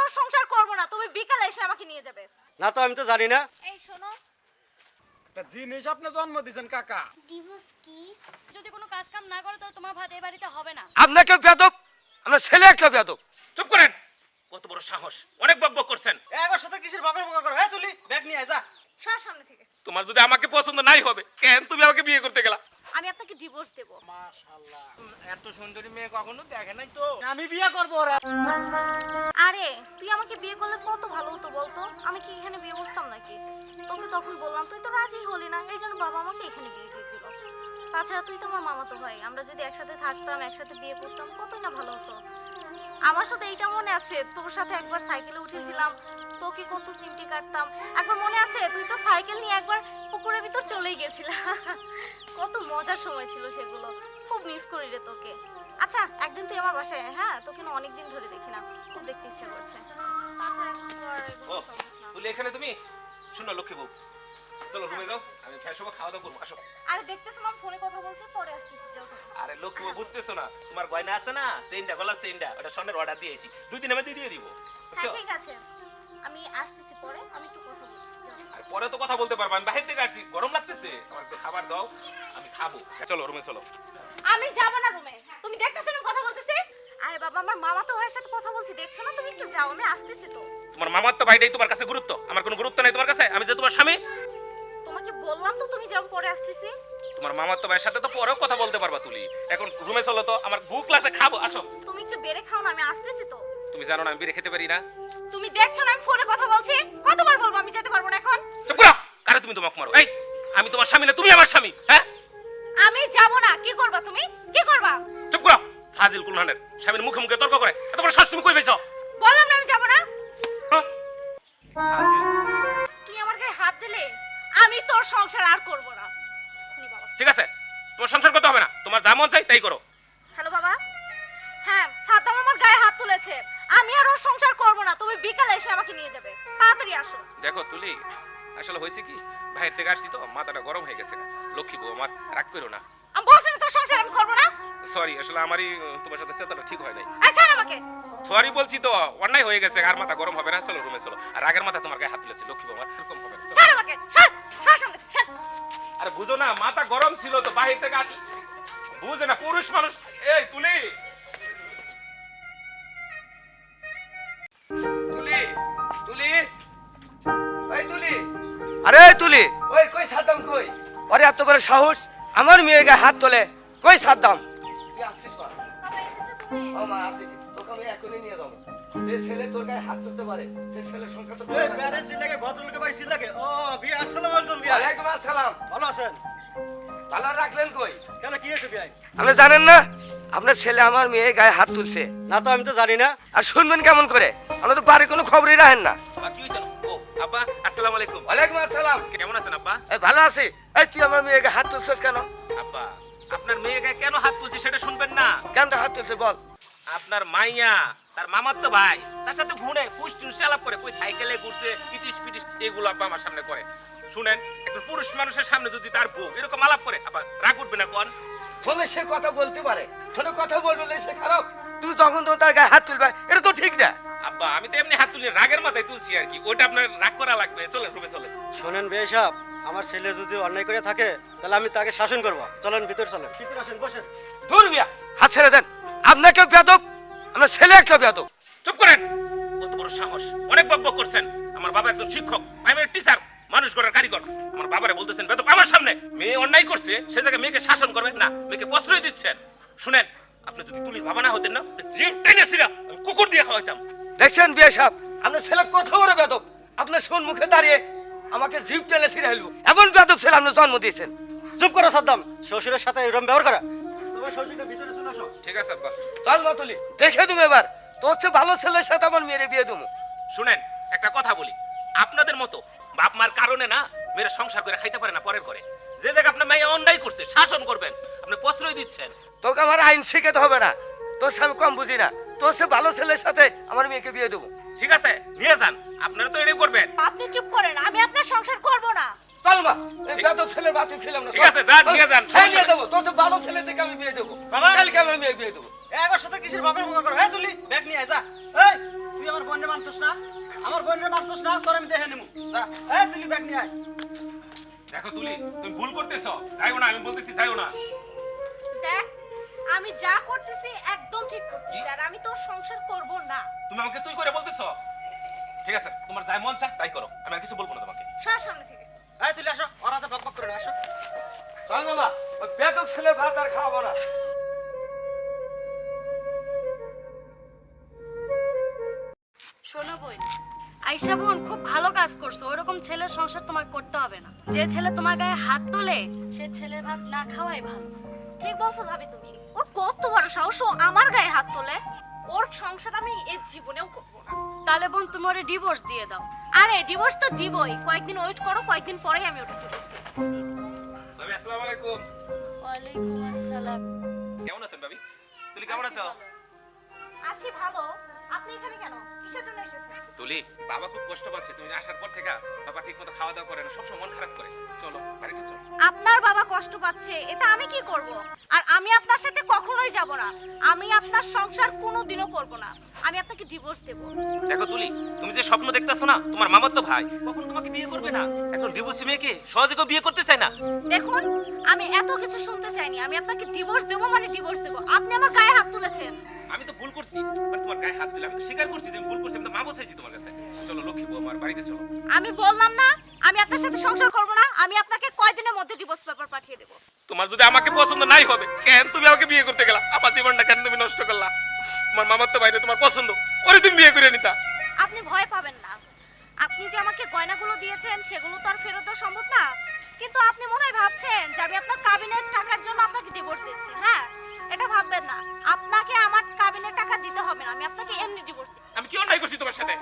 ওর সংসার করব না তুমি বিকালে এসে আমাকে নিয়ে যাবে। না তো আমি তো জানি না। এই শোনো। একটা জিনিস আপনি জন্ম দিয়েছেন কাকা। ডিভোর্স কি? যদি কোনো কাজ কাম না করো তাহলে তোমার ভাত এই বাড়িতে হবে না। আপনাকে বেদব আপনার ছেলে একটা বেদব চুপ করেন। কত বড় সাহস। অনেক বকবক করছেন। এগার সাথে কিসের বকর বকর করো? হ্যাঁ তুলি ব্যাগ নিয়ে আয়, যা। সর সামনে থেকে। তোমার যদি আমাকে পছন্দ নাই হবে কেন তুমি আমাকে বিয়ে করতে গেলা? আমি আপনাকে ডিভোর্স দেব। এত সুন্দরী মেয়ে কখনো দেখে নাই তো? আমি বিয়ে করব ওরা। আরে তুই আমাকে বিয়ে করলে কত ভালো হতো বলতো? আমি কি এখানে বিয়ে বসতাম নাকি? তোকে তখন বললাম তুই তো রাজি হলি না। এই জন্য বাবা আমাকে এখানে বিয়ে দিয়ে দিল। তাছাড়া তুই তো আমার মামাতো ভাই। আমরা যদি একসাথে থাকতাম একসাথে বিয়ে করতাম কতই না ভালো হতো। আমার সাথে এইটা মনে আছে। তোর সাথে একবার সাইকেলে উঠেছিলাম তোকে কত চিমটি কাটতাম। একবার মনে আছে তুই তো সাইকেল নিয়ে একবার পুকুরের ভিতর চলেই গেছিলা। কত মজার সময় ছিল সেগুলো। খুব মিস করি রে তোকে। আচ্ছা একদিন তুই আমার বাসায় হ্যাঁ? তোকে না অনেকদিন ধরে দেখি না। খুব দেখতে ইচ্ছা করছে। তাছাড়া এখন তো আর এগুলো ও সম্ভব না। তুই এখানে তুমি? শুনো লক্ষ্মী বউ। চলো রুমে যাও। আমি ফ্রেশ হব খাওয়া দাওয়া করব। আসো। আরে দেখতেছো না ফোনে কথা বলছি পরে আসতেছি। আরে লক্ষ্মী বউ বুঝতেছো না। তোমার গয়না আছে না? সেইনটা গলার সেইনটা ওটা স্বর্ণের অর্ডার দিয়েছি। দুই দিনের মধ্যে দিয়ে দিব। হ্যাঁ ঠিক আছে। আমি আসতেছি পরে আমি একটু কথা বলছি আর পরে তো কথা বলতে পারব আমি বাহির থেকে আসছি। গরম লাগতেছে। আমার খাবার দাও আমি খাব। চলো রুমে চলো। আমি যাব না রুমে। তুমি দেখতেছো না কথা বলতেছি? আরে বাবা আমার মামা তো ভাইয়ের সাথে কথা বলছি। দেখছ না তুমি? একটু যাও আমি আসতেছি তো। তোমার মামার তো ভাইটাই তোমার কাছে গুরুত্ব। আমার কোনো গুরুত্ব নাই তোমার কাছে? আমি যে তোমার স্বামী? তোমাকে বললাম তো তুমি যাও পরে আসতেছি। তোমার মামার তো ভাইয়ের সাথে তো পরেও কথা বলতে পারবা তুলি। এখন রুমে চলো তো আমার ভুক লাগছে খাব আসো। তুমি একটু বেড়ে খাও না আমি আসতেছি তো। তুমি জানো না আমি বিড়ি খেতে পারি না। তুমি দেখছ না আমি ফোনে কথা বলছি? কতবার বলব আমি যেতে পারব না এখন? চুপ করো! কারে তুমি তোমাকে মারো? এই আমি তোমার স্বামী না তুমি আমার স্বামী হ্যাঁ? আমি যাব না কি করবা তুমি? কি করবা? চুপ করো! ফাজিল কুলহানের স্বামীর মুখে মুখে তর্ক করে। এত বড় শ্বাস তুমি কই পেয়েছ? বললাম না আমি যাব না। হ্যাঁ? তুই আমার গায়ে হাত দিলে আমি তোর সংসার আর করব না। ঠিক আছে? তোমার সংসার করতে হবে না। তোমার যা মন চাই তাই করো। হ্যালো বাবা। হ্যাঁ সাদ্দাম আমার গায়ে হাত তুলেছে। আমি আর ওর সংসার করব না। তুমি বিকালে এসে আমাকে নিয়ে যাবে। তাড়াতাড়ি আসো। দেখো তুলি আসলে হয়েছে কি? ভাইয়ের থেকে আসছি তো মাথাটা গরম হয়ে গেছে লক্ষ্মী বউ আমার রাগ করো না। আমি বলছি না তোর সংসার আমি করব না? সরি আসলে আমারই তোমার সাথে চেতাটা ঠিক হয় নাই। ছাড় আমাকে। সরি বলছি তো অন্যায় হয়ে গেছে আর মাথা গরম হবে না। চলো রুমে চলো। আর আগের মাথা তোমার গায়ে হাত তুলেছে লক্ষ্মী আমার এরকম হবে। ছাড় আমাকে ছাড় ছাড় সামনে ছাড়। আরে বুঝো না মাথা গরম ছিল তো বাহির থেকে আসি বুঝে না পুরুষ মানুষ। এই তুলি। তুলি তুলি। ওই তুলি। আরে এই তুলি। ওই কই সাদ্দাম কই? আরে এত করে সাহস? আমার মেয়ে গায়ে হাত তোলে কই সাদ্দাম? তুই আসছিস কর বাবা এসেছ তুমি? ও মা আসছিস আমি এখনই নিয়ে যাব। যে ছেলে তোর গায়ে হাত তুলতে পারে সে ছেলের সংখ্যা তো এই প্যারেন্টস লাগে ভদ্রলোকে বাড়ি লাগে ও বিয়ে আসসালামু আলাইকুম বিয়ে। ওয়ালাইকুম আসসালাম। ভালো আছেন? ভালো রাখলেন কই? কেন কি হয়েছে বিয়ে? আপনি জানেন না আপনার ছেলে আমার মেয়ে গায়ে হাত তুলছে। না তো আমি তো জানি না। আর শুনবেন কেমন করে আমরা তো বাড়ি কোনো খবরই রাখেন না। কি হয়েছে? ও আব্বা আসসালামু আলাইকুম। ওয়ালাইকুম আসসালাম। কেমন আছেন আব্বা? এই ভালো আছি। এই তুই আমার মেয়ে গায়ে হাত তুলছিস কেন? আব্বা আপনার মেয়ে গায়ে কেন হাত তুলছে সেটা শুনবেন না। কেন হাত তুলছে বল? আপনার মাইয়া তার মামার তো ভাই তার সাথে ফোনে ফুস টুস আলাপ করে কই সাইকেলে ঘুরছে ইটিস পিটিস এগুলো আব্বা আমার সামনে করে। শুনেন একটা পুরুষ মানুষের সামনে যদি তার বউ এরকম আলাপ করে আবার রাগ উঠবে না কোন ফোনে সে কথা বলতে পারে ফোনে কথা বলবে না সে খারাপ। তুমি তখন তো তার গায়ে হাত তুলবে এটা তো ঠিক না। আব্বা আমি তো এমনি হাত তুলি রাগের মাথায় তুলছি আর কি ওটা আপনার রাগ করা লাগবে চলেন রুমে চলেন। শোনেন সাহেব আমার ছেলে যদি অন্যায় করে থাকে তাহলে আমি তাকে শাসন করব। চলেন ভিতর চলেন। ভিতরে আসেন বসেন। দূর মিয়া হাত ছেড়ে দেন। আপনাকে বেদব আমরা ছেলে একটা বেদব চুপ করেন। কত বড় সাহস। অনেক বকবক করছেন। আমার বাবা একজন শিক্ষক প্রাইমারি টিচার মানুষ গড়ার কারিগর। আমার বাবারে বলতেছেন বেদব আমার সামনে। মেয়ে অন্যায় করছে সে জায়গায় মেয়েকে শাসন করবেন না মেয়েকে প্রশ্রয় দিচ্ছেন। শুনেন আপনি যদি তুলির বাবা না হতেন না জিভ টেনেছিল আমি কুকুর দিয়ে খাওয়াইতাম। দেখছেন বিয়ে সাহেব আপনার ছেলে কত বড় বেদব আপনার শোন মুখে দাঁড়িয়ে আমাকে জিভ টেনে ছিঁড়ে হেলবো এমন বেদব ছেলে আপনি জন্ম দিয়েছেন। চুপ করো সাদ্দাম শ্বশুরের সাথে এরকম ব্যবহার করা। তোমার শ্বশুরকে ভিতরে চলে আসো। ঠিক আছে আব্বা। চল মাতুলি দেখে তুমি এবার। তোর চেয়ে ভালো ছেলের সাথে আমার মেয়েরে বিয়ে দেবো। শুনেন একটা কথা বলি। আপনাদের মতো বাপ মার কারণে না মেয়েরা সংসার করে খাইতে পারে না পরের ঘরে। যে জায়গায় আপনার মেয়ে অন্যায় করছে শাসন করবেন আপনি প্রশ্রয় দিচ্ছেন। তোকে আমার আইন শিখাতে হবে না। তোর সাথে আমি কম বুঝি না। তোর সে ভালো ছেলের সাথে আমার মেয়েকে বিয়ে দেবো। ঠিক আছে নিয়ে যান। আপনারা তো এটাই করবেন। আপনি চুপ করেন আমি আপনার সংসার করব না। চল মা এই ঠিক- ছেলের বাতি ছিলাম না। ঠিক আছে, যান, নিয়ে যান, হ্যাঁ, সমস্যা নিয়ে নেই। দেবো তোর সে ভালো ছেলে থেকে আমি বিয়ে দেবো। বাবা। কালকে আমি মেয়ে বিয়ে দেবো। এগার সাথে কিসের বকর বকর করো? হ্যাঁ তুলি ব্যাগ নিয়ে আয়, যা। এই তুই আমার বোনের মানছিস না? আমার বোনের মারছিস না? তোর আমি দেখে নিমু। যা। এই তুই ব্যাগ নিয়ে আয়। দেখো তুলি তুমি ভুল করতেছো। যাইও না আমি বলতেছি যাইও না। দেখ আমি যা করতেছি একদম ঠিক করতেছি আর আমি তোর সংসার করব না। তুমি আমাকে তুই করে বলতেছো? ঠিক আছে তোমার যাই মন চায় তাই করো আমি আর কিছু বলব না তোমাকে। সর সামনে থেকে। এই তুই আসো ওর হাতে বক বক করে আসো। চল বাবা ওই বেদক ছেলে ভাত আর খাওয়াবো না। শোনো বোন আইসা বোন খুব ভালো কাজ করছ ওরকম ছেলের সংসার তোমার করতে হবে না। যে ছেলে তোমার গায়ে হাত তোলে সে ছেলের ভাত না খাওয়াই ভালো। ঠিক বলছো ভাবি তুমি। ওর কত বড় সাহস ও আমার গায়ে হাত তোলে। ওর সংসার আমি এর জীবনেও করব না। তাহলে বোন তোমার ওরে ডিভোর্স দিয়ে দাও। আরে ডিভোর্স তো দিবই। কয়েকদিন ওয়েট করো কয়েকদিন পরেই আমি ওটা ডিভোর্স দেব। ভাবি আসসালামু আলাইকুম। ওয়ালাইকুম আসসালাম। কেমন আছেন ভাবি? তুমি কেমন আছো আছি ভালো। আপনি এখানে কেন? কিসের জন্য এসেছেন? তুলি বাবা খুব কষ্ট পাচ্ছে। তুমি আসার পর থেকে বাবা ঠিক মতো খাওয়া দাওয়া করে না সবসময় মন খারাপ করে। চলো বাড়িতে চলো। আপনার বাবা কষ্ট পাচ্ছে এটা আমি কি করব? আর আমি আপনার সাথে কখনোই যাব না। আমি আপনার সংসার কোনোদিনও করব না। আমি আপনাকে ডিভোর্স দেব। দেখো তুলি তুমি যে স্বপ্ন দেখতেছো না তোমার মামার তো ভাই কখন তোমাকে বিয়ে করবে না। একজন ডিভোর্সি মেয়েকে সহজে কেউ বিয়ে করতে চায় না। দেখুন আমি এত কিছু শুনতে চাইনি। আমি আপনাকে ডিভোর্স দেবো মানে ডিভোর্স দেবো। আপনি আমার গায়ে হাত তুলেছেন। আমি তো ভুল করছি মানে তোমার গায়ে হাত দিলে আমি তো স্বীকার করছি যে আমি ভুল করছি আমি তো মা বসেছি তোমার কাছে। চলো লক্ষ্মী বউ আমার বাড়িতে চলো। আমি বললাম না আমি আপনার সাথে সংসার করব না আমি আপনাকে কয়দিনের মধ্যে ডিভোর্স পেপার পাঠিয়ে দেবো। তোমার যদি আমাকে পছন্দ নাই হবে কেন তুমি আমাকে বিয়ে করতে গেলা? আমার জীবনটা কেন তুমি নষ্ট করলা? তোমার মামার তো বাইরে তোমার পছন্দ ওরে তুমি বিয়ে করে নিতা। আপনি ভয় পাবেন না। আপনি যে আমাকে গয়নাগুলো দিয়েছেন সেগুলো তো আর ফেরত দেওয়া সম্ভব না। কিন্তু আপনি মনে হয় ভাবছেন যে আমি আপনার কাবিনের টাকার জন্য আপনাকে ডিভোর্স দিচ্ছি হ্যাঁ? এটা ভাববেন না। আপনাকে আমার কাবিনের টাকা দিতে হবে না। আমি আপনাকে এমনি ডিভোর্স দিই আমি কি অন্যায় করছি তোমার সাথে?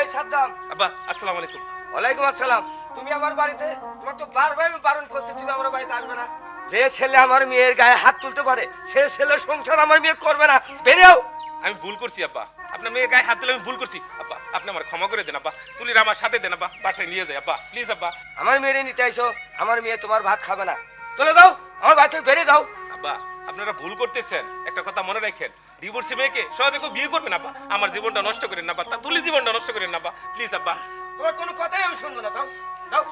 এই সাদ্দাম আব্বা আসসালামু আলাইকুম। ওয়ালাইকুম আসসালাম। তুমি আমার বাড়িতে তোমার তো বারবার আমি বারণ করছি তুমি আমার বাড়িতে আসবে না। যে ছেলে আমার মেয়ের গায়ে হাত তুলতে পারে সে ছেলে সংসার আমার মেয়ে করবে না। বেরিয়েও! আমি ভুল করছি আব্বা। আপনার মেয়ের গায়ে হাত দিলে আমি ভুল করছি। আব্বা আপনি আমার ক্ষমা করে দেন আব্বা। তুলির আমার সাথে দেন আব্বা। বাসায় নিয়ে যাই আব্বা। প্লিজ আব্বা। আমার মেয়ের নিতে আইসো আমার মেয়ে তোমার ভাত খাবে না। চলে যাও আমার বাড়ি থেকে বেরিয়ে যাও। আব্বা আপনারা ভুল করতেছেন। একটা কথা মনে রাখেন ডিভোর্সি মেয়েকে সহজে কেউ বিয়ে করবেন আব্বা। আমার জীবনটা নষ্ট করেন না আব্বা। তা তুলির জীবনটা নষ্ট করেন না আব্বা। প্লিজ আব্বা। তোমার কোনো কথাই আমি শুনব না যাও যাও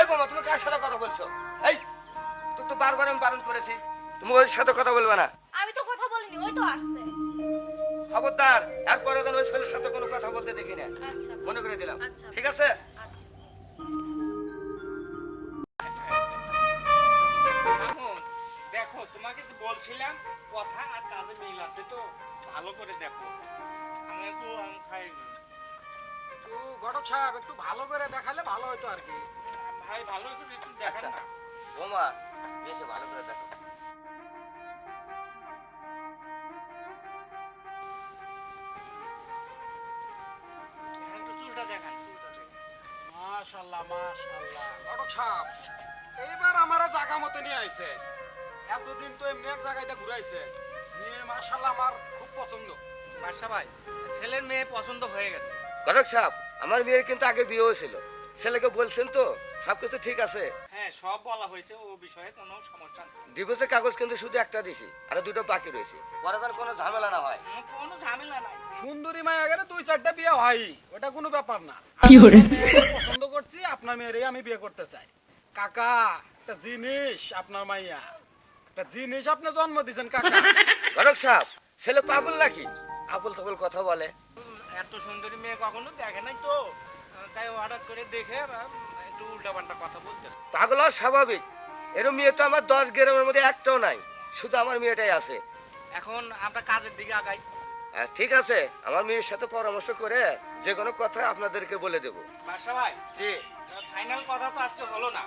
এই বোমা তুমি কার সাথে কথা বলছো? এই তোর তো বারবার আমি বারণ করেছি। তুমি ওর সাথে কথা বলবে না। আমি তো কথা বলিনি ওই তো আসছে। খবরদার এরপরে যেন ওই ছেলের সাথে কোনো কথা বলতে দেখি না। আচ্ছা। মনে করে দিলাম। আচ্ছা। ঠিক আছে? আচ্ছা। দেখো তোমাকে যে বলছিলাম কথা আর কাজে মিল আছে তো। ভালো করে দেখো। আমি একটু আম খাই একটু ঘটক সাহেব একটু ভালো করে দেখালে ভালো হতো আর কি। ভাই ভালো করে একটু দেখেন আচ্ছা। না। বোমা মেয়েকে ভালো করে দেখো। দেখান। মাশাল্লাহ মাশাল্লাহ। ঘটক সাহেব এইবার আমারা জায়গা মতো নিয়ে আইছে এতদিন তো এমনি এক জায়গায় ঘুরাইছে। নিয়ে মাশাল্লাহ আমার খুব পছন্দ। বাসা ভাই ছেলের মেয়ে পছন্দ হয়ে গেছে। কনক সাহেব আমার মেয়ের কিন্তু আগে বিয়ে হয়েছিল। ছেলেকে বলছেন তো সবকিছু ঠিক আছে? হ্যাঁ সব বলা হয়েছে ও বিষয়ে কোনো সমস্যা নেই। ডিভোর্সের কাগজ কিন্তু শুধু একটা দিছি আর দুটো বাকি রয়েছে। পরে তার কোনো ঝামেলা না হয়। কোনো ঝামেলা নাই। সুন্দরী মায়া গেলে দুই চারটা বিয়ে হয় ওটা কোনো ব্যাপার না। আমি আমার পছন্দ করছি আপনার মেয়েরই আমি বিয়ে করতে চাই। কাকা একটা জিনিস আপনার মাইয়া। জিনিস আপনি জন্ম দিয়েছেন কাকা। সাহেব ছেলে পাগল নাকি? আবল তাবল কথা বলে। এত সুন্দরী মেয়ে কখনো দেখে নাই তো। তাই অর্ডার করে দেখে একটু উল্টাপাল্টা কথা বলতেছে। পাগল আর স্বাভাবিক। এরম মেয়ে তো আমার দশ গ্রামের মধ্যে একটাও নাই। শুধু আমার মেয়েটাই আছে। এখন আমরা কাজের দিকে আগাই। ঠিক আছে। আমার মেয়ের সাথে পরামর্শ করে যে কোনো কথা আপনাদেরকে বলে দেবো। বাসা ভাই জি। ফাইনাল কথা তো আজকে হলো না।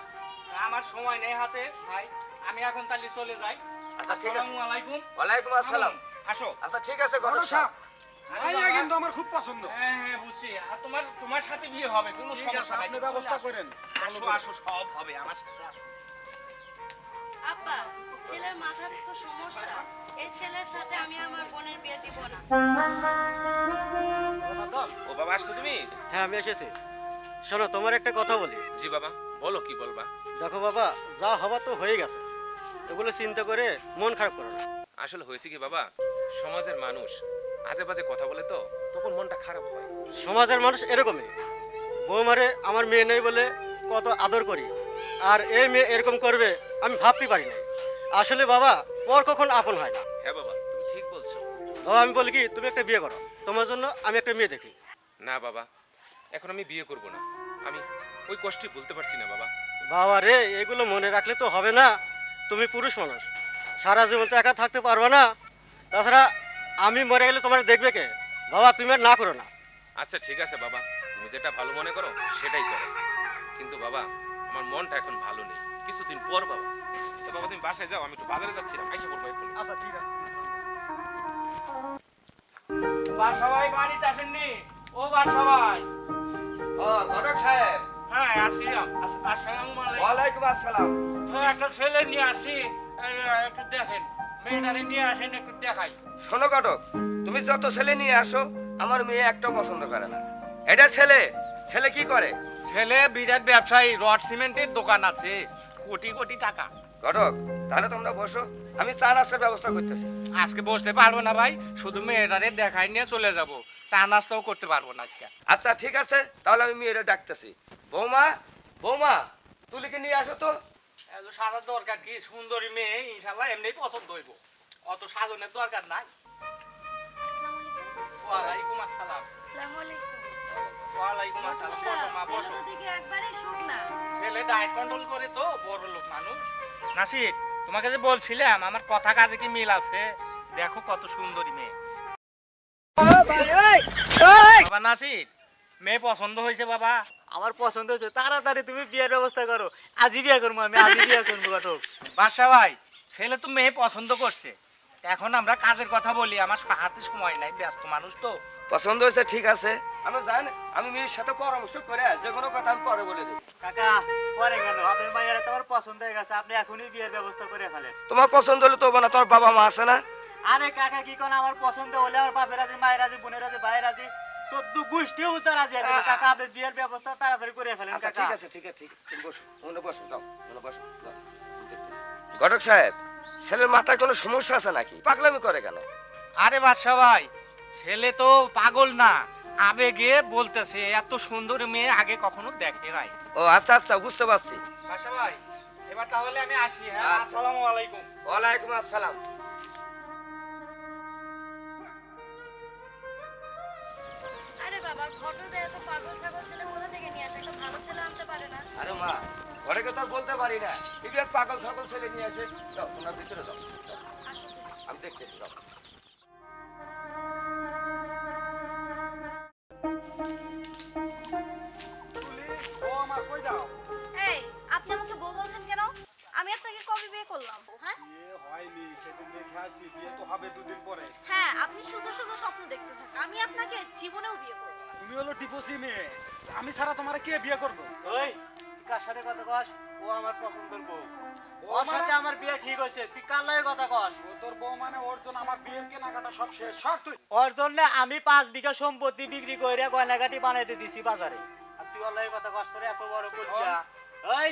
আমার সময় নেই হাতে ভাই। আমি এখন তাহলে চলে যাই। আচ্ছা ঠিক আছে। আসসালামু আলাইকুম। ওয়ালাইকুম আসসালাম। আসো। আচ্ছা ঠিক আছে ঘটক সাহেব। কিন্তু আমার খুব পছন্দ। হ্যাঁ হ্যাঁ বুঝছি। আর তোমার তোমার সাথে বিয়ে হবে কোনো সমস্যা নাই। আপনি ব্যবস্থা করেন। আসো আসো সব হবে আমার সাথে আসো। আব্বা ছেলের মাথার তো সমস্যা। এই ছেলের সাথে আমি আমার বোনের বিয়ে দিব না। ও বাবা আসছো তুমি? হ্যাঁ আমি এসেছি। শোনো তোমার একটা কথা বলি। জি বাবা। বলো কি বলবা? দেখো বাবা যা হবার তো হয়ে গেছে। এগুলো চিন্তা করে মন খারাপ করো না। আসলে হয়েছে কি বাবা? সমাজের মানুষ আজে বাজে কথা বলে তো তখন মনটা খারাপ হয়। সমাজের মানুষ এরকমই। বৌমারে আমার মেয়ে নেই বলে কত আদর করি আর এই মেয়ে এরকম করবে আমি ভাবতে পারি না আসলে বাবা পর কখন আপন হয় না। হ্যাঁ বাবা তুমি ঠিক বলছো। বাবা আমি বলি কি তুমি একটা বিয়ে করো। তোমার জন্য আমি একটা মেয়ে দেখি। না বাবা এখন আমি বিয়ে করব না। আমি ওই কষ্টই বলতে পারছি না বাবা। বাবা রে এগুলো মনে রাখলে তো হবে না। তুমি পুরুষ মানুষ। সারা জীবন তো একা থাকতে পারবে না। তাছাড়া আমি মরে গেলে তোমার দেখবে কে? বাবা তুমি আর না করো না। আচ্ছা ঠিক আছে বাবা। তুমি যেটা ভালো মনে করো সেটাই করো। কিন্তু বাবা আমার মনটা এখন ভালো নেই। কিছুদিন পর বাবা। তো বাবা তুমি বাসায় যাও আমি একটু বাজারে যাচ্ছিলাম আইসা করব এখন আচ্ছা ঠিক আছে। বাসাবাই বাড়িতে আসেননি। ও বাসাবাই। ও ঘটক সাহেব। হ্যাঁ আসিলাম আসসালামু আলাইকুম। ওয়ালাইকুম আসসালাম। তো একটা ছেলে নিয়ে আসি এই, এই, একটু দেখেন। মেয়েটারে নিয়ে আসেন একটু দেখাই। শোনো ঘটক তুমি যত ছেলে নিয়ে আসো আমার মেয়ে একটাও পছন্দ করে না। এটা ছেলে ছেলে কি করে? ছেলে বিরাট ব্যবসায়ী রড সিমেন্টের দোকান আছে কোটি কোটি টাকা। ঘটক তাহলে তোমরা বসো আমি চা নাস্তার ব্যবস্থা করতেছি। আজকে বসতে পারব না ভাই শুধু মেয়েটারে দেখাই নিয়ে চলে যাব। চা নাস্তাও করতে পারব না আজকে। আচ্ছা ঠিক আছে তাহলে আমি মেয়েরা ডাকতেছি। বৌমা বৌমা তুলিকে নিয়ে আসো তো। এত সাজার দরকার কি? সুন্দরী মেয়ে ইনশাল্লাহ এমনি পছন্দ হইব। অত সাজনের দরকার নাই। ওয়ালাইকুম আসসালাম। ওয়ালাইকুম আসসালাম। বসো মা বসো। ছেলে ডায়েট কন্ট্রোল করে তো বড় লোক মানুষ। নাসির তোমাকে যে বলছিলাম আমার কথা কাজে কি মিল আছে? দেখো কত সুন্দরী মেয়ে। বাবা নাসির মেয়ে পছন্দ হয়েছে বাবা। আমার পছন্দ হয়েছে। তাড়াতাড়ি তুমি বিয়ের ব্যবস্থা করো। আজই বিয়ে করব আমি আজই বিয়ে করব ঘটক বাদশা ভাই ছেলে তো মেয়ে পছন্দ করছে। এখন আমরা কাজের কথা বলি আমার হাতে সময় নাই ব্যস্ত মানুষ তো। পছন্দ হয়েছে ঠিক আছে। আমি জানি আমি মেয়ের সাথে পরামর্শ করে যে কোনো কথা আমি পরে বলে দেবো। কাকা পরে কেন? আপনার মায়ের তোমার পছন্দ হয়ে গেছে আপনি এখনই বিয়ের ব্যবস্থা করে ফেলেন। তোমার পছন্দ হলে তো না তোর বাবা মা আছে না? আরে কাকা কি কোন আমার পছন্দ হলে আমার বাপের রাজি মায়ের রাজি বোনের রাজি ভাইয়ের রাজি? চোদ্দ গোষ্ঠীও তার আছে কাকা আপনি বিয়ের ব্যবস্থা তাড়াতাড়ি করে ফেলেন আচ্ছা কাকা। ঠিক আছে ঠিক আছে ঠিক তুমি বসো মনে বসো যাও মনে বসো। ঘটক সাহেব ছেলের মাথায় কোনো সমস্যা আছে নাকি? পাগলামি করে কেন? আরে বাদশা ভাই ছেলে তো পাগল না। আবেগে বলতেছে এত সুন্দর মেয়ে আগে কখনো দেখে নাই। ও আচ্ছা আচ্ছা বুঝতে পারছি। বাদশা ভাই এবার তাহলে আমি আসি হ্যাঁ? আচ্ছা। আসসালামু আলাইকুম। ওয়ালাইকুম আসসালাম। আরে মা ঘরে আর বলতে পারি না। তুমি এক পাগল সকল ছেলে নিয়ে আসে। যাও তোমরা ভিতরে যাও। আমি দেখতেছি যাও। এই আপনি আমাকে বউ বলছেন কেন? আমি আপনাকে কবে বিয়ে করলাম? হ্যাঁ? বিয়ে হয়নি সেদিন দেখে আসি বিয়ে তো হবে দুদিন পরে। হ্যাঁ আপনি শুধু শুধু স্বপ্ন দেখতে থাকেন। আমি আপনাকে জীবনেও বিয়ে করব তুমি হলো টিপসি মেয়ে। আমি ছাড়া তোমার কে বিয়ে করব? ওই তুই কার সাথে কথা কস? ও আমার পছন্দের বউ। ওর সাথে আমার বিয়ে ঠিক হয়েছে। তুই কার লাগে কথা কস? ও তোর বউ মানে ওর জন্য আমার বিয়ের কেনাকাটা সব শেষ। সর তুই। ওর জন্য আমি পাঁচ বিঘা সম্পত্তি বিক্রি করে গয়নাগাটি বানাইতে দিছি বাজারে। আর তুই ওর লাগে কথা কস তোর এত বড় করছা এই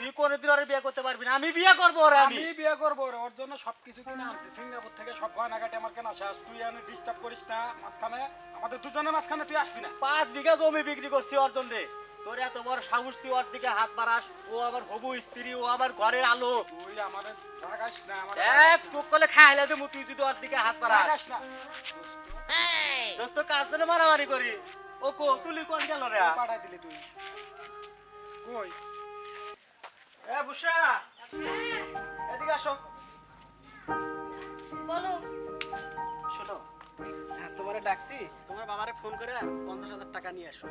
তুই কোনোদিন ওর বিয়ে করতে পারবি না। আমি বিয়ে করব ওরে আমি। আমি বিয়ে করব রে, ওর জন্য সবকিছু কিনে আনছি। সিঙ্গাপুর থেকে সব গয়নাঘাটে আমার কেনা শেষ তুই এনে ডিস্টার্ব করিস না। মাঝখানে আমাদের দুজনের মাঝখানে তুই আসবি না। পাঁচ বিঘা জমি বিক্রি করছি ওর জন্য। তোর এত বড় সাহস তুই ওর দিকে হাত বাড়াস। ও আমার হবু স্ত্রী ও আমার ঘরের আলো। তুই আমাদের রাগাস না আমার দেখ তুক করলে খাইলে দেবো তুই যদি ওর দিকে হাত বাড়াস। রাগাস না। দোস্ত কাজ ধরে মারামারি করি? ও কো তুলি কোন গেল রে? পাঠাই দিলি তুই। কই? এ বুসরা। এদিকে আসো। বলো। শোনো তোমারে ডাকছি তোমার বাবারে ফোন করে পঞ্চাশ হাজার টাকা নিয়ে আসো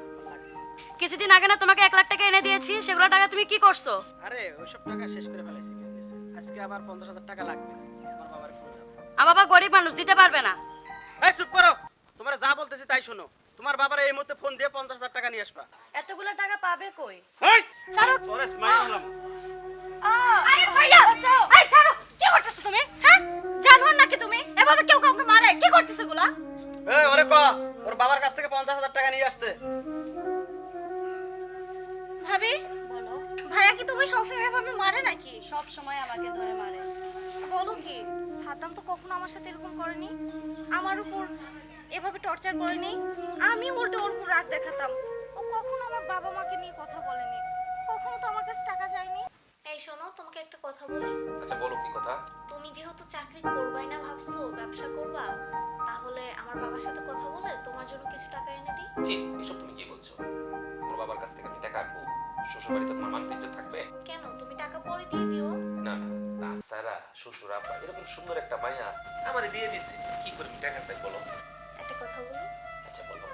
কিছুদিন আগে না তোমাকে এক লাখ টাকা এনে দিয়েছি সেগুলো টাকা তুমি কি করছ? আরে ওইসব টাকা শেষ করে ফেলাইছি বিজনেসে আজকে আবার পঞ্চাশ হাজার টাকা লাগবে তোমার বাবার ফোন দাও আমার বাবা গরিব মানুষ দিতে পারবে না। এই চুপ করো! তোমার যা বলতেছি তাই শোনো। তোমার বাবার এই মুহূর্তে ফোন দিয়ে পঞ্চাশ হাজার টাকা নিয়ে আসবা। এতগুলো টাকা পাবে কই? ছাড়ো। তোরে স্মাইল হলাম আরে ভাইয়া! এই ছাড়ো। কি করতেছো তুমি? হ্যাঁ? জানোয়ার নাকি তুমি? এভাবে কেউ কাউকে মারে? কি করতেছো গুলা এই ওরে ক? ওর বাবার কাছ থেকে পঞ্চাশ হাজার টাকা নিয়ে আসতে। ভাবি? বলো। ভাইয়া কি তুমি সবসময় এভাবে মারে নাকি? সব সময় আমাকে ধরে মারে। বলো কি? সাদ্দাম তো কখনো আমার সাথে এরকম করেনি? আমার উপর এভাবে টর্চার করেনি? আমি উল্টো ওর রাগ দেখাতাম। ও কখনো আমার বাবা মাকে নিয়ে কথা বলেনি। কখনো তো আমার কাছে টাকা চায়নি। এই শোনো তোমাকে একটা কথা বলি। আচ্ছা বলো কি কথা? তুমি যেহেতু চাকরি করবাই না ভাবছ ব্যবসা করবা তাহলে আমার বাবার সাথে কথা বলে তোমার জন্য কিছু টাকা এনে দিই? জি এসব তুমি কি বলছো? তোমার বাবার কাছ থেকে আমি টাকা আনব? শ্বশুর বাড়িতে তোমার মান ইজ্জত থাকবে? কেন? তুমি টাকা পরে দিয়ে দিও। না না তাছাড়া শ্বশুর আব্বা এরকম সুন্দর একটা মায়া আমারে দিয়ে দিচ্ছে কি করে টাকা চাই বলো? একটা কথা বলি আচ্ছা বলো।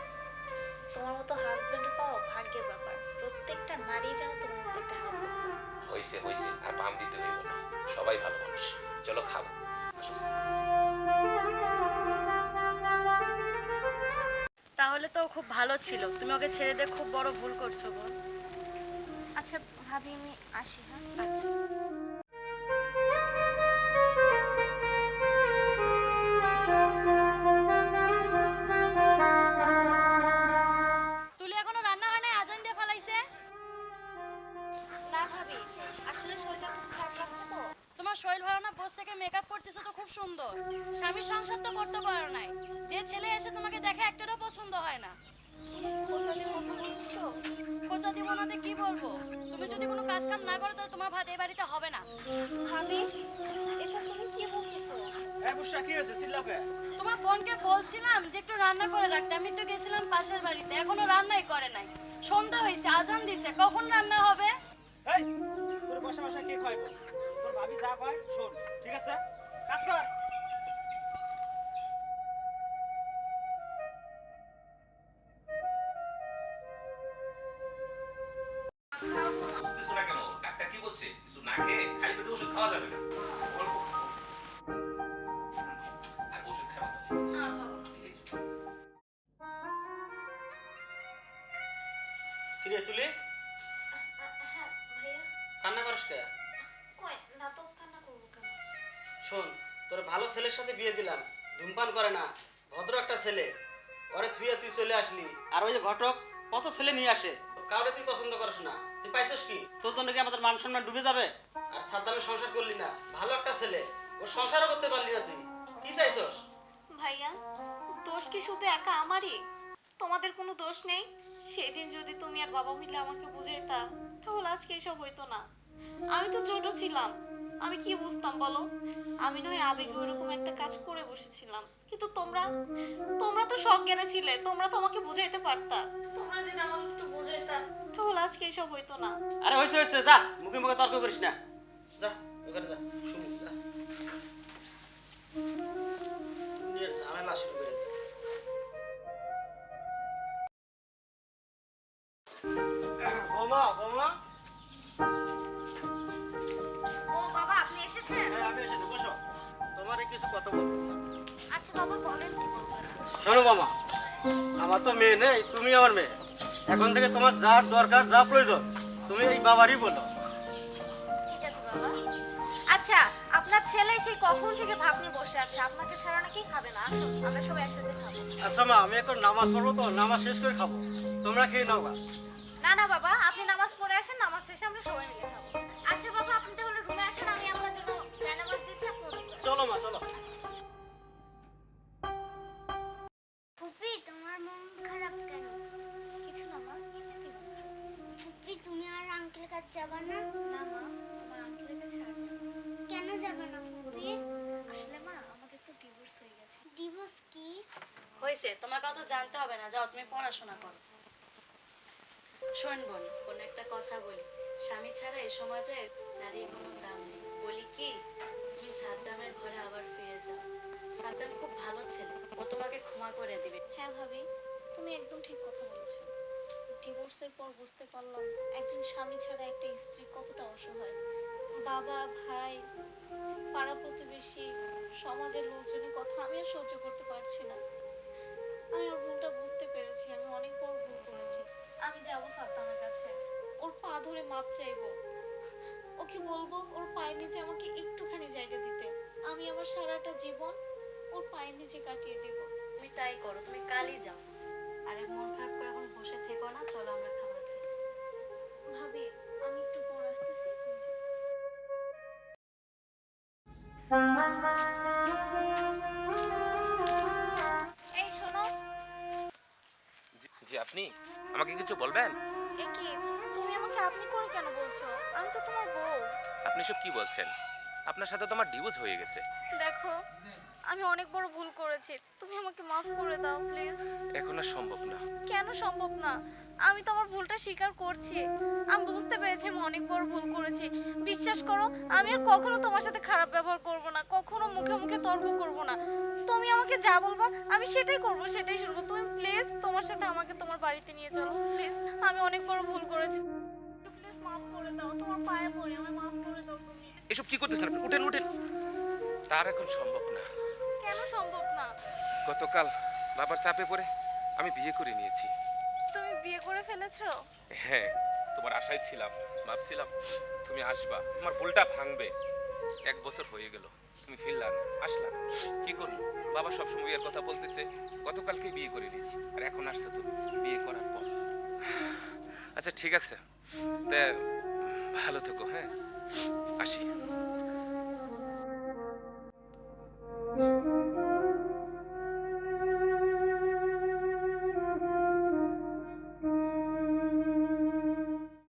তোমার মতো হাজবেন্ড পাওয়া ভাগ্যের ব্যাপার। প্রত্যেকটা নারী যেন তোমার মতো একটা হাজবেন্ড পায়। হয়েছে হয়েছে আর পাম দিতে হইব না। সবাই ভালো মানুষ। চলো খাব তাহলে তো খুব ভালো ছিল। তুমি ওকে ছেড়ে দিয়ে খুব বড় ভুল করছ বোন। আচ্ছা ভাবি আমি আসি হ্যাঁ? আচ্ছা। মেকআপ করতেছো তো খুব সুন্দর। স্বামীর সংসার তো করতে পারো নাই। যে ছেলে এসে তোমাকে দেখে একটারও পছন্দ হয় না। খোঁচা বলছো? দিব না কি বলব? তুমি যদি কোনো কাজ কাম না করো তাহলে তোমার ভাত এই বাড়িতে হবে না। ভাবি এসব তুমি কি বলতেছো? তোমার বোনকে বলছিলাম যে একটু রান্না করে রাখতে। আমি একটু গেছিলাম পাশের বাড়িতে। এখনও রান্নাই করে নাই। সন্ধ্যা হয়েছে আজান দিছে। কখন রান্না হবে? এই তোর বসে বসে কে খাইব? তোর ভাবি যা কয় শোন। না খেয়ে খালি পেটে ওষুধ খাওয়া যাবে না। অল্প। আর ওষুধ খাবে। কিরে তুলি? কান্না করিস কে? না তো কান্না করব কেন? শোন তোর ভালো ছেলের সাথে বিয়ে দিলাম। ধূমপান করে না। ভদ্র একটা ছেলে। ওরে থুয়ে তুই চলে আসলি। আর ওই যে ঘটক কত ছেলে নিয়ে আসে। কাউরে তুই পছন্দ করিস না। তুই পাইছিস কি? তোর জন্য কি আমাদের মান সম্মান ডুবে যাবে? আর সাদ্দামের সংসার করলি না ভালো একটা ছেলে। ওর সংসারও করতে পারলি না তুই। কি চাইছস? ভাইয়া দোষ কি শুধু একা আমারই? তোমাদের কোনো দোষ নেই? সেদিন যদি তুমি আর বাবা মিলে আমাকে বুঝাইতা তাহলে আজকে এসব হইতো না। আমি তো ছোট ছিলাম। আমি কি বুঝতাম বলো? আমি নয় আবেগে ওরকম একটা কাজ করে বসেছিলাম। কিন্তু তোমরা তোমরা তো সব জ্ঞানে ছিলে, তোমরা তো আমাকে বুঝাইতে পারতা। তোমরা যদি আমাকে একটু বুঝাইতা, তাহলে আজকে এসব হইতো না। আরে হয়েছে হয়েছে যা, মুখে মুখে তর্ক করিস না। যা, ওখানে যা, শুনি, যা। ঝামেলা শুরু করে দিচ্ছে বৌমা বৌমা। তোমার কিছু কথা বলব আচ্ছা বাবা বলেন কি বলবেন শোনো মামা আমার তো মেয়ে নেই তুমি আমার মেয়ে। এখন থেকে তোমার যা দরকার যা প্রয়োজন তুমি এই বাবারই বলো। ঠিক আছে বাবা। আচ্ছা আপনার ছেলে সেই কখন থেকে ভাব নিয়ে বসে আছে? আপনাকে ছাড়া নাকি খাবে না। আসুন আমরা সবাই একসাথে খাব। আচ্ছা মা আমি এখন নামাজ পড়ব তো নামাজ শেষ করে খাব। তোমরা খেয়ে নাও গা। না না বাবা আপনি নামাজ পড়ে আসেন নামাজ শেষে আমরা সবাই মিলে খাব। আচ্ছা বাবা আপনি তাহলে রুমে আসেন আমি আপনার জন্য যাবা না? না মা তোমার আঙ্কেলের কাছে আর যাব কেন যাবে না ফুপি আসলে মা আমাদের তো ডিভোর্স হয়ে গেছে। ডিভোর্স কি? হয়েছে তোমাকে অত জানতে হবে না। যাও তুমি পড়াশোনা করো। শোন বোন কোন একটা কথা বলি। স্বামী ছাড়া এই সমাজে নারীর কোনো দাম নেই। বলি কি তুমি সাদ্দামের ঘরে আবার ফিরে যাও। সাদ্দাম খুব ভালো ছেলে। ও তোমাকে ক্ষমা করে দিবে। হ্যাঁ ভাবি তুমি একদম ঠিক কথা বলেছ। ডিভোর্সের পর বুঝতে পারলাম একজন স্বামী ছাড়া একটা স্ত্রী কতটা অসহায়। বাবা ভাই পাড়া প্রতিবেশী সমাজের লোকজনের কথা আমি আর সহ্য করতে পারছি না। আমি ওর ভুলটা বুঝতে পেরেছি আমি অনেক বড় ভুল করেছি। আমি যাব সাদ্দামের কাছে। ওর পা ধরে মাপ চাইব। ওকে বলব ওর পায়ের নিচে আমাকে একটুখানি জায়গা দিতে। আমি আমার সারাটা জীবন ওর পায়ের নিচে কাটিয়ে দিব। তুমি তাই করো তুমি কালই যাও। আরে মন খারাপ করে বসে থেকো না চলো আমরা খাবার খাই। ভাবি আমি একটু পর আসতেছি তুমি যাও। এই শোনো। জি আপনি? আমাকে কিছু বলবেন? এ কি তুমি আমাকে আপনি করে কেন বলছো? আমি তো তোমার বউ। আপনি সব কি বলছেন? আপনার সাথে তো আমার ডিভোর্স হয়ে গেছে। দেখো আমি অনেক বড় ভুল করেছি। তুমি আমাকে মাফ করে দাও প্লিজ এখন আর সম্ভব না। কেন সম্ভব না? আমি তো আমার ভুলটা স্বীকার করছি। আমি বুঝতে পেরেছি আমি অনেক বড় ভুল করেছি। বিশ্বাস করো আমি আর কখনো তোমার সাথে খারাপ ব্যবহার করব না কখনো মুখে মুখে তর্ক করব না। তুমি আমাকে যা বলবা আমি সেটাই করব সেটাই শুনব। তুমি প্লিজ তোমার সাথে আমাকে তোমার বাড়িতে নিয়ে চলো প্লিজ আমি অনেক বড় ভুল করেছি। প্লিজ মাফ করে দাও তোমার পায়ে পড়ি আমি মাফ করে দাও। এসব কি করতেছেন আপনি? উঠেন উঠেন। তার এখন সম্ভব না। কেন সম্ভব না? গতকাল বাবার চাপে পড়ে আমি বিয়ে করে নিয়েছি। তুমি বিয়ে করে ফেলেছো? হ্যাঁ তোমার আশায় ছিলাম ভাবছিলাম তুমি আসবা। তোমার ভুলটা ভাঙবে। এক বছর হয়ে গেল তুমি ফিরলা না আসলা না। কি করব? বাবা সবসময় বিয়ের কথা বলতেছে গতকালকে বিয়ে করে নিয়েছি আর এখন আসছো তুমি বিয়ে করার পর। আচ্ছা ঠিক আছে। ভালো থেকো হ্যাঁ? আসি।